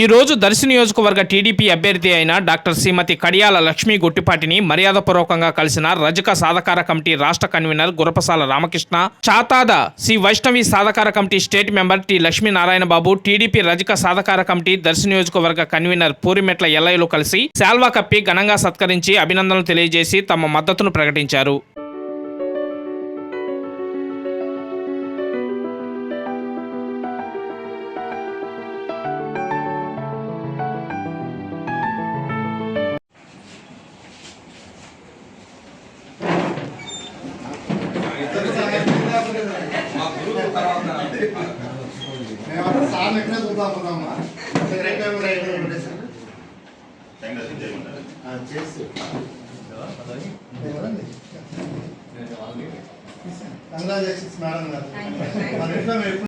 ఈరోజు దర్శి నియోజకవర్గ టీడీపీ అభ్యర్థి అయిన డాక్టర్ శ్రీమతి కడియాల లక్ష్మీ గొట్టిపాటిని మర్యాదపూర్వకంగా కలిసిన రజక సాధకార కమిటీ రాష్ట్ర convener Gurapasala Ramakrishna Chatada Shri Vaishnavi సాధకార committee state member T Lakshminarayana Babu TDP రజక సాధకార కమిటీ దర్శి నియోజకవర్గ కన్వీనర్ పూరిమెట్ల ఎల్లయ్యలు కలిసి శాల్వా కప్పి ఘనంగా సత్కరించి అభినందనలు తెలియజేసి తమ మద్దతును ప్రకటించారు. మేమంతా సార్లు ఎక్కడే చూద్దాం పెట్టేసాను చేసి కంగ్రాచులేషన్స్ మేడం గారు మన ఇంట్లో మేము